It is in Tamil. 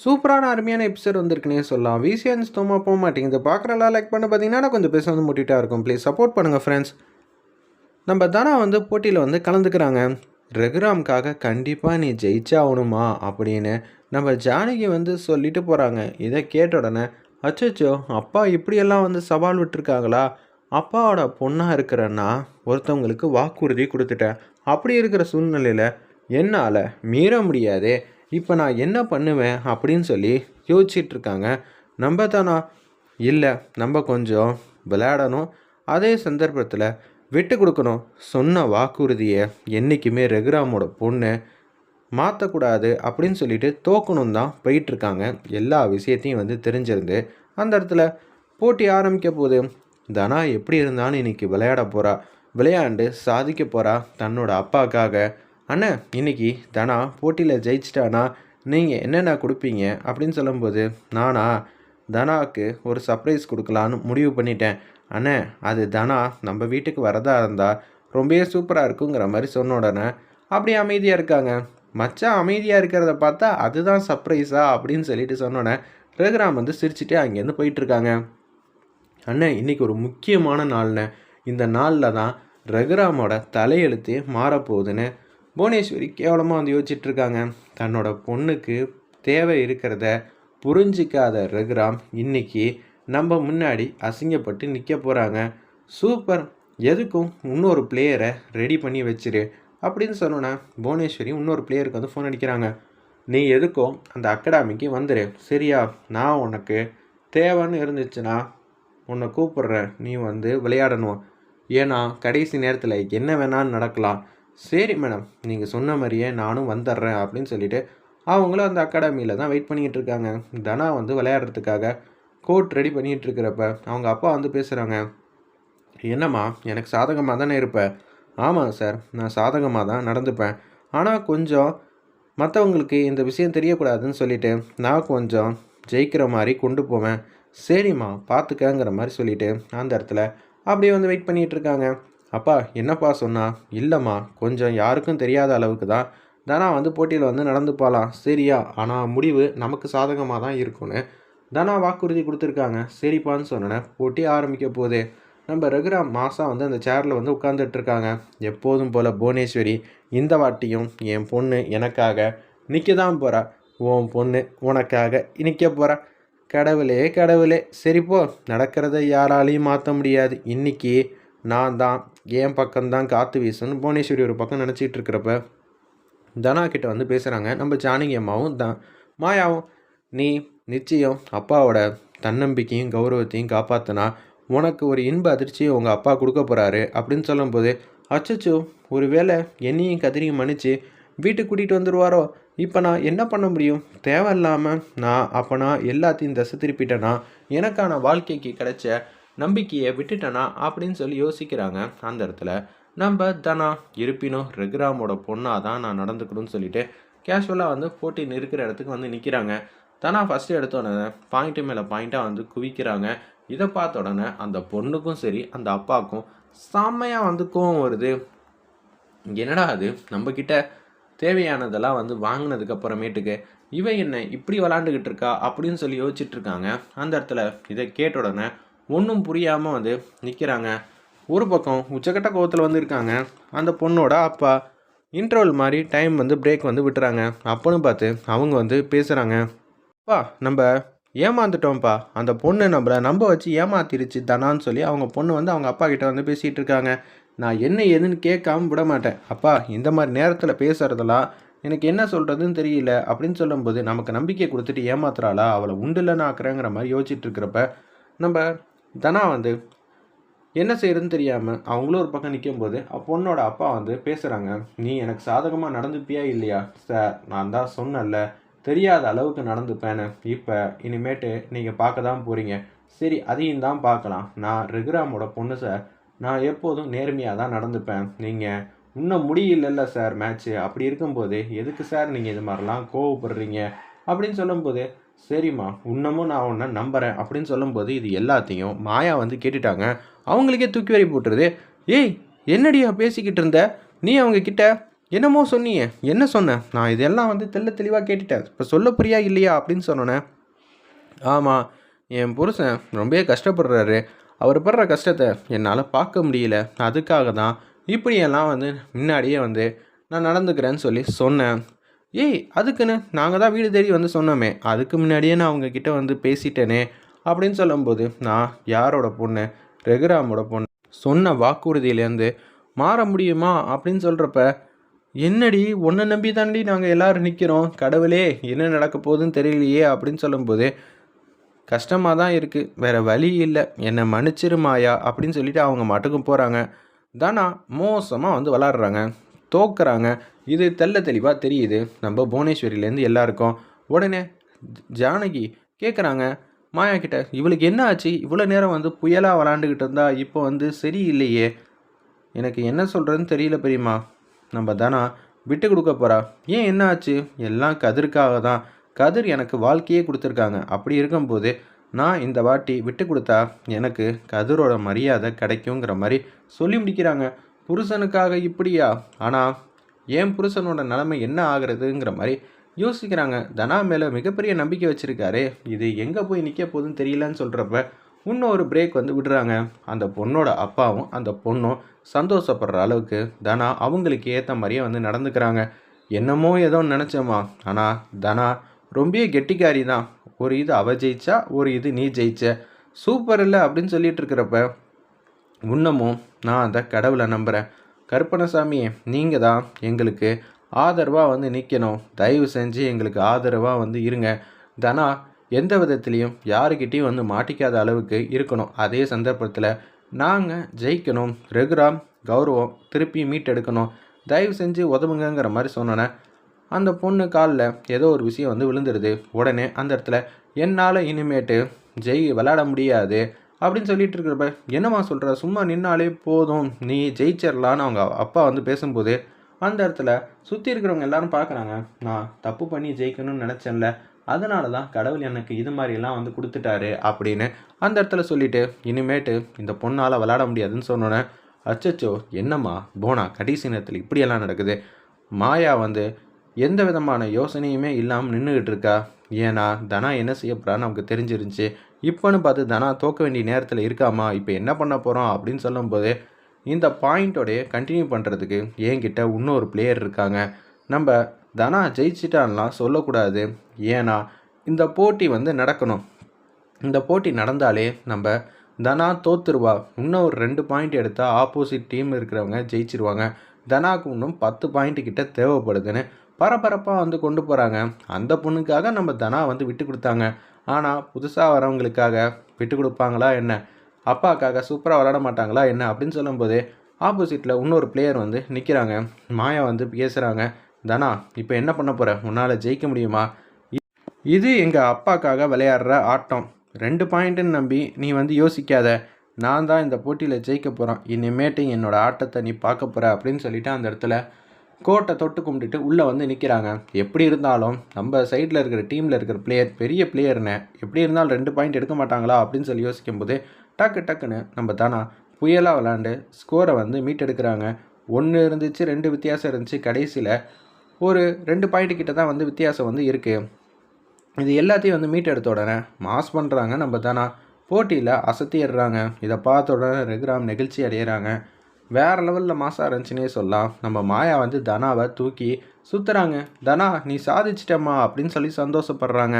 சூப்பரான அருமையான எபிசோட் வந்திருக்குனே சொல்லலாம். விசிஎன் சுத்தமாக போக மாட்டேங்குது. பார்க்குறலாம் லைக் பண்ண பார்த்தீங்கன்னா கொஞ்சம் பேச வந்து முட்டிட்டா இருக்கும். ப்ளீஸ் சப்போர்ட் பண்ணுங்கள் ஃப்ரெண்ட்ஸ் நம்ம தானா வந்து போட்டியில் வந்து கலந்துக்கிறாங்க. ரகுராம்காக கண்டிப்பாக நீ ஜெயிச்சாகணுமா அப்படின்னு நம்ம ஜானகி வந்து சொல்லிட்டு போகிறாங்க இதை கேட்ட உடனே அச்சோச்சோ அப்பா இப்படியெல்லாம் வந்து சவால் விட்டுருக்காங்களா? அப்பாவோட பொண்ணாக இருக்கிறன்னா ஒருத்தவங்களுக்கு வாக்குறுதி கொடுத்துட்டேன். அப்படி இருக்கிற சூழ்நிலையில் என்னால் மீற முடியாதே. இப்போ நான் என்ன பண்ணுவேன் அப்படின்னு சொல்லி யோசிச்சிட்டு இருக்காங்க நம்ம தானா இல்லை நம்ம கொஞ்சம் விளையாடணும். அதே சந்தர்ப்பத்தில் விட்டு கொடுக்கணும் சொன்ன வாக்குறுதியை என்றைக்குமே ரகுராமோட பொண்ணு மாற்றக்கூடாது அப்படின்னு சொல்லிட்டு தோக்கணும் தான் போயிட்டுருக்காங்க எல்லா விஷயத்தையும் வந்து தெரிஞ்சிருந்து அந்த இடத்துல போட்டி ஆரம்பிக்க போகுது. தனா எப்படி இருந்தாலும் இன்றைக்கி விளையாட போகிறா விளையாண்டு சாதிக்க போகிறா தன்னோட அப்பாக்காக. அண்ணா இன்னைக்கு தனா போட்டியில் ஜெயிச்சிட்டானா? நீங்கள் என்னென்ன கொடுப்பீங்க? அப்படின்னு சொல்லும்போது நானா தனாவுக்கு ஒரு சர்ப்ரைஸ் கொடுக்கலான்னு முடிவு பண்ணிட்டேன். அண்ணே அது தனா நம்ம வீட்டுக்கு வரதா இருந்தால் ரொம்பவே சூப்பராக இருக்குங்கிற மாதிரி சொன்ன உடனே அப்படியே அமைதியாக இருக்காங்க. மச்சான் அமைதியாக இருக்கிறத பார்த்தா அதுதான் சர்ப்ரைஸா அப்படின்னு சொல்லிட்டு சொன்னோன்னே ரகுராம் வந்து சிரிச்சுட்டே அங்கேருந்து போயிட்டுருக்காங்க. அண்ணே இன்னைக்கு ஒரு முக்கியமான நாள்ண்ணே இந்த நாளில் தான் ரகுராமோட தலையெழுத்தே மாறப்போகுதுன்னு புவனேஸ்வரி கேவலமாக வந்து யோசிச்சுட்டு இருக்காங்க தன்னோட பொண்ணுக்கு தேவை இருக்கிறத புரிஞ்சிக்காத ரகுராம் இன்னைக்கு நம்ம முன்னாடி அசிங்கப்பட்டு நிற்க போகிறாங்க சூப்பர் எதுக்கும் இன்னொரு பிளேயரை ரெடி பண்ணி வச்சிரு அப்படின்னு சொன்னோன்னே புவனேஸ்வரி இன்னொரு பிளேயருக்கு வந்து ஃபோன் அடிக்கிறாங்க. நீ எதுக்கும் அந்த அகாடமிக்கு வந்துடு சரியா நான் உனக்கு தேவைன்னு இருந்துச்சுன்னா உன்னை கூப்பிடுறேன். நீ வந்து விளையாடணும். ஏன்னா கடைசி நேரத்தில் என்ன வேணாலும் நடக்கலாம். சரி மேடம் நீங்கள் சொன்ன மாதிரியே நானும் வந்துடுறேன் அப்படின்னு சொல்லிட்டு அவங்களும் அந்த அகாடமியில் தான் வெயிட் பண்ணிகிட்டு இருக்காங்க. தனா வந்து விளையாடுறதுக்காக கோட் ரெடி பண்ணிகிட்டு இருக்கிறப்ப அவங்க அப்பா வந்து பேசுகிறாங்க என்னம்மா எனக்கு சாதகமாக தானே இருப்பேன் ஆமாம் சார் நான் சாதகமாக தான் நடந்துப்பேன். ஆனால் கொஞ்சம் மற்றவங்களுக்கு இந்த விஷயம் தெரியக்கூடாதுன்னு சொல்லிட்டு நான் கொஞ்சம் ஜெயிக்கிற மாதிரி கொண்டு போவேன். சரிம்மா பார்த்துக்கங்கிற மாதிரி சொல்லிட்டு அந்த இடத்துல அப்படியே வந்து வெயிட் பண்ணிகிட்டு இருக்காங்க. அப்பா என்னப்பா சொன்னா? இல்லைம்மா கொஞ்சம் யாருக்கும் தெரியாத அளவுக்கு தான். தனா வந்து போட்டியில் வந்து நடந்து போகலாம் சரியா? ஆனால் முடிவு நமக்கு சாதகமாக தான் இருக்கும்னு தனா வாக்குறுதி கொடுத்துருக்காங்க. சரிப்பான்னு சொன்னேன் போட்டி ஆரம்பிக்க போதே நம்ம ரகுராம் மாதம் வந்து அந்த சேரில் வந்து உட்காந்துட்டு இருக்காங்க. எப்போதும் போல் புவனேஸ்வரி இந்த வாட்டியும் என் பொண்ணு எனக்காக நிற்க தான் போகிறா உன் பொண்ணு உனக்காக நிற்க போகிறா கடவுளே கடவுளே. சரிப்போ நடக்கிறத யாராலையும் மாற்ற முடியாது. இன்னைக்கு நான் தான் என் பக்கம்தான் காற்று வீசுன்னு புவனேஸ்வரி ஒரு பக்கம் நினச்சிட்டு இருக்கிறப்ப தனா கிட்ட வந்து பேசுகிறாங்க நம்ம ஜானகி அம்மாவும் தான். மாயாவும் நீ நிச்சயம் அப்பாவோட தன்னம்பிக்கையும் கௌரவத்தையும் காப்பாற்றினா உனக்கு ஒரு இன்ப அதிர்ச்சியை உங்கள் அப்பா கொடுக்க போகிறாரு அப்படின்னு சொல்லும்போது அச்சச்சோ ஒரு வேளை என்னையும் கதிரியும் மன்னிச்சு வீட்டுக்கு கூட்டிகிட்டு வந்துடுவாரோ இப்போ நான் என்ன பண்ண முடியும்? தேவையில்லாமல் நான் அப்போ நான் எல்லாத்தையும் தசை திருப்பிட்டேன்னா எனக்கான வாழ்க்கைக்கு கிடைச்ச நம்பிக்கையை விட்டுட்டனா அப்படின்னு சொல்லி யோசிக்கிறாங்க. அந்த இடத்துல நம்ம தனா? இருப்பினும் ரெகுராமோட பொண்ணாக தான் நான் நடந்துக்கணும்னு சொல்லிட்டு கேஷுவலாக வந்து போட்டின்னு இருக்கிற இடத்துக்கு வந்து நிற்கிறாங்க தனா ஃபஸ்ட்டு எடுத்த உடனே பாயிண்ட்டு மேலே பாயிண்ட்டாக வந்து குவிக்கிறாங்க. இதை பார்த்த உடனே அந்த பொண்ணுக்கும் சரி அந்த அப்பாவுக்கும் செம்மையாக வந்து கோவம் வருது. என்னடா அது? நம்மக்கிட்ட தேவையானதெல்லாம் வந்து வாங்கினதுக்கு அப்புறமேட்டுக்கு இவன் என்ன இப்படி விளாண்டுக்கிட்டு இருக்கா? அப்படின்னு சொல்லி யோசிச்சுட்டு இருக்காங்க. அந்த இடத்துல இதை கேட்ட உடனே ஒன்றும் புரியாமல் வந்து நிற்கிறாங்க ஒரு பக்கம் உச்சக்கட்ட கோவத்தில் வந்து இருக்காங்க. அந்த பொண்ணோட அப்பா இன்டர்வல் மாதிரி டைம் வந்து பிரேக் வந்து விட்டுறாங்க. அப்போன்னு பார்த்து அவங்க வந்து பேசுகிறாங்க அப்பா நம்ம ஏமாந்துட்டோம்ப்பா. அந்த பொண்ணு நம்மளை நம்ப வச்சு ஏமாத்திருச்சு தானான்னு சொல்லி அவங்க பொண்ணு வந்து அவங்க அப்பா கிட்ட வந்து பேசிகிட்டு இருக்காங்க. நான் என்ன ஏதுன்னு கேட்காம விட மாட்டேன். அப்பா இந்த மாதிரி நேரத்தில் பேசுகிறதெல்லாம் எனக்கு என்ன சொல்கிறதுன்னு தெரியல அப்படின்னு சொல்லும்போது நமக்கு நம்பிக்கை கொடுத்துட்டு ஏமாத்துறாளா? அவளை உண்டுலன்னு ஆக்குறேங்கிற மாதிரி யோசிச்சுட்டு இருக்கிறப்ப நம்ம தனா வந்து என்ன செய்யறதுன்னு தெரியாமல் அவங்களும் ஒரு பக்கம் நிற்கும் போது பொண்ணோட அப்பா வந்து பேசுகிறாங்க நீ எனக்கு சாதகமாக நடந்துப்பியா இல்லையா சார் நான் தான் சொன்னேன்ல தெரியாத அளவுக்கு நடந்துப்பேன்னு. இப்போ இனிமேட்டு நீங்கள் பார்க்க தான் போகிறீங்க சரி அதையும் தான் பார்க்கலாம். நான் ரெகுராமோட பொண்ணு சார் நான் எப்போதும் நேர்மையாக தான் நடந்துப்பேன். நீங்கள் இன்னும் முடியலல்ல சார் மேட்ச்சு அப்படி இருக்கும்போது எதுக்கு சார் நீங்கள் இது மாதிரிலாம் கோவப்படுறீங்க? அப்படின்னு சொல்லும்போது சரிம்மா இன்னமும் நான் உன்னை நம்புகிறேன் அப்படின்னு சொல்லும்போது இது எல்லாத்தையும் மாயா வந்து கேட்டுட்டாங்க. அவங்களுக்கே தூக்கி வரி போட்டுருது. ஏய் என்னடியா பேசிக்கிட்டு இருந்த? நீ அவங்க கிட்ட என்னமோ சொன்னியே என்ன சொன்ன? நான் இதெல்லாம் வந்து தெள்ள தெளிவாக கேட்டுட்டேன். இப்போ சொல்ல புரியா இல்லையா? அப்படின்னு சொன்னோன்னே ஆமாம் என் புருஷன் ரொம்பவே கஷ்டப்படுறாரு. அவர் படுற கஷ்டத்தை என்னால் பார்க்க முடியல. அதுக்காக தான் இப்படியெல்லாம் வந்து முன்னாடியே வந்து நான் நடந்துக்கிறேன்னு சொல்லி சொன்னேன். ஏய் அதுக்குன்னு நாங்கள் தான் வீடு தேடி வந்து சொன்னோமே அதுக்கு முன்னாடியே நான் அவங்கக்கிட்ட வந்து பேசிட்டேனே அப்படின்னு சொல்லும்போது நான் யாரோட பொண்ணு? ரெகுராமோட பொண்ணு. சொன்ன வாக்குறுதியிலேருந்து மாற முடியுமா அப்படின்னு சொல்கிறப்ப என்னடி ஒன்றை நம்பி தாண்டி நாங்கள் எல்லோரும் நிற்கிறோம் கடவுளே என்ன நடக்க போகுதுன்னு தெரியலையே அப்படின்னு சொல்லும்போது கஷ்டமாக தான் இருக்குது வேறு வழி இல்லை என்னை மன்னிச்சிருமாயா அப்படின்னு சொல்லிட்டு அவங்க மட்டுக்கும் போகிறாங்க தானா மோசமாக வந்து விளாட்றாங்க தோக்குறாங்க இது தெல்ல தெளிவாக தெரியுது. நம்ம புவனேஸ்வரியிலேருந்து எல்லாருக்கும். உடனே ஜானகி கேட்குறாங்க மாயா கிட்ட இவளுக்கு என்ன ஆச்சு? இவ்வளோ நேரம் வந்து புயலாக விளாண்டுக்கிட்டு இருந்தா இப்போ வந்து சரியில்லையே. எனக்கு என்ன சொல்கிறதுன்னு தெரியல பெரியம்மா நம்ம தானா விட்டு கொடுக்க போகிறா ஏன் என்ன ஆச்சு? எல்லாம் கதிர்க்காக தான். கதிர் எனக்கு வாழ்க்கையே கொடுத்துருக்காங்க. அப்படி இருக்கும்போது நான் இந்த வாட்டி விட்டு கொடுத்தா எனக்கு கதிரோட மரியாதை கிடைக்குங்கிற மாதிரி சொல்லி முடிக்கிறாங்க. புருஷனுக்காக இப்படியா? ஆனால் என் புருஷனோட நிலைமை என்ன ஆகிறதுங்கிற மாதிரி யோசிக்கிறாங்க. தனா மேலே மிகப்பெரிய நம்பிக்கை வச்சுருக்காரு. இது எங்கே போய் நிற்க போகுதுன்னு தெரியலன்னு சொல்கிறப்ப இன்னொரு பிரேக் வந்து விடுறாங்க. அந்த பொண்ணோட அப்பாவும் அந்த பொண்ணும் சந்தோஷப்படுற அளவுக்கு தனா அவங்களுக்கு ஏற்ற மாதிரியே வந்து நடந்துக்கிறாங்க. என்னமோ ஏதோ நினச்சோமா ஆனால் தனா ரொம்ப கெட்டிக்காரி தான் ஒரு இது அவ ஜெயிச்சா ஒரு இது நீ ஜெயிச்ச. சூப்பர் இல்லை அப்படின்னு சொல்லிட்டு இருக்கிறப்ப இன்னமும் நான் அந்த கடவுளை நம்புகிறேன் கருப்பணசாமியே நீங்கள் தான் எங்களுக்கு ஆதரவாக வந்து நிற்கணும் தயவு செஞ்சு எங்களுக்கு ஆதரவாக வந்து இருங்க. தனா எந்த விதத்துலேயும் யாருக்கிட்டேயும் வந்து மாட்டிக்காத அளவுக்கு இருக்கணும். அதே சந்தர்ப்பத்தில் நாங்கள் ஜெயிக்கணும். ரெகுராம் கௌரவம் திருப்பி மீட்டெடுக்கணும். தயவு செஞ்சு உதவுங்கிற மாதிரி சொன்னோன்னே அந்த பொண்ணு காலில் ஏதோ ஒரு விஷயம் வந்து விழுந்துடுது. உடனே அந்த இடத்துல என்னால் இனிமேட்டு ஜெய் விளாட முடியாது. அப்படின்னு சொல்லிட்டு இருக்கிறப்ப என்னம்மா சொல்கிற சும்மா நின்னாலே போதும். நீ ஜெயிச்சிடலான்னு அவங்க அப்பா வந்து பேசும்போது அந்த இடத்துல சுற்றி இருக்கிறவங்க எல்லாரும் பார்க்குறாங்க நான் தப்பு பண்ணி ஜெயிக்கணும்னு நினச்சேன்ல. அதனால தான் கடவுள் எனக்கு இது மாதிரிலாம் வந்து கொடுத்துட்டாரு அப்படின்னு அந்த இடத்துல சொல்லிவிட்டு இனிமேட்டு இந்த பொண்ணால் விளாட முடியாதுன்னு சொன்னோன்னே அச்சச்சோ என்னம்மா? போனா கடைசி நேரத்தில் இப்படியெல்லாம் நடக்குது. மாயா வந்து எந்த விதமான யோசனையுமே இல்லாமல் நின்றுக்கிட்டு இருக்கா? ஏன்னா தனா என்ன செய்ய போகிறான்னு நமக்கு தெரிஞ்சிருந்துச்சு. இப்போன்னு பார்த்து தனா தோக்க வேண்டிய நேரத்தில் இருக்காமா? இப்போ என்ன பண்ண போகிறோம் அப்படின்னு சொல்லும்போது இந்த பாயிண்ட்டோடைய கண்டினியூ பண்ணுறதுக்கு என்கிட்ட இன்னொரு பிளேயர் இருக்காங்க. நம்ம தனா ஜெயிச்சிட்டான்லாம் சொல்லக்கூடாது. ஏன்னா இந்த போட்டி வந்து நடக்கணும். இந்த போட்டி நடந்தாலே நம்ம தனா தோத்துருவா. இன்னும் ஒரு ரெண்டு பாயிண்ட் எடுத்தால் ஆப்போசிட் டீம் இருக்கிறவங்க ஜெயிச்சிருவாங்க. தனாக்கு இன்னும் பத்து பாயிண்ட் கிட்ட தேவைப்படுதுன்னு பரபரப்பாக வந்து கொண்டு போகிறாங்க அந்த பொண்ணுக்காக நம்ம தனா வந்து விட்டு கொடுத்தாங்க. ஆனால் புதுசாக வரவங்களுக்காக விட்டு கொடுப்பாங்களா என்ன? அப்பாக்காக சூப்பராக விளாட மாட்டாங்களா என்ன? அப்படின்னு சொல்லும்போது ஆப்போசிட்டில் இன்னொரு பிளேயர் வந்து நிற்கிறாங்க மாயா வந்து பேசுகிறாங்க தனா இப்போ என்ன பண்ண போகிற உன்னால் ஜெயிக்க முடியுமா? இது எங்கள் அப்பாக்காக விளையாடுற ஆட்டம். ரெண்டு பாயிண்ட்டுன்னு நம்பி நீ வந்து யோசிக்காத. நான் தான் இந்த போட்டியில் ஜெயிக்க போகிறேன் இனிமேட்டு என்னோடய ஆட்டத்தை நீ பார்க்க போகிற அப்படின்னு சொல்லிட்டு அந்த இடத்துல கோட்டை தொட்டு கும்பிட்டுட்டு உள்ளே வந்து நிற்கிறாங்க எப்படி இருந்தாலும் நம்ம சைடில் இருக்கிற டீமில் இருக்கிற பிளேயர் பெரிய பிளேயர்னு எப்படி இருந்தாலும் ரெண்டு பாயிண்ட் எடுக்க மாட்டாங்களா அப்படின்னு சொல்லி யோசிக்கும்போது டக்கு டக்குன்னு நம்ம தானா புயலாக விளாண்டு ஸ்கோரை வந்து மீட் எடுக்கிறாங்க ஒன்று இருந்துச்சு ரெண்டு வித்தியாசம் இருந்துச்சு. கடைசியில் ஒரு ரெண்டு பாயிண்ட் கிட்ட தான் வந்து வித்தியாசம் வந்து இருக்குது இது எல்லாத்தையும் வந்து மீட் எடுத்த உடனே மாஸ் பண்ணுறாங்க நம்ம தானா போட்டியில் அசத்திடுறாங்க. இதை பார்த்த உடனே ரெகுராம் நெகிழ்ச்சி அடையிறாங்க. வேறு லெவலில் மாசாக இருந்துச்சுன்னே சொல்லலாம். நம்ம மாயா வந்து தனாவை தூக்கி சுற்றுறாங்க தனா நீ சாதிச்சிட்டம்மா அப்படின்னு சொல்லி சந்தோஷப்படுறாங்க.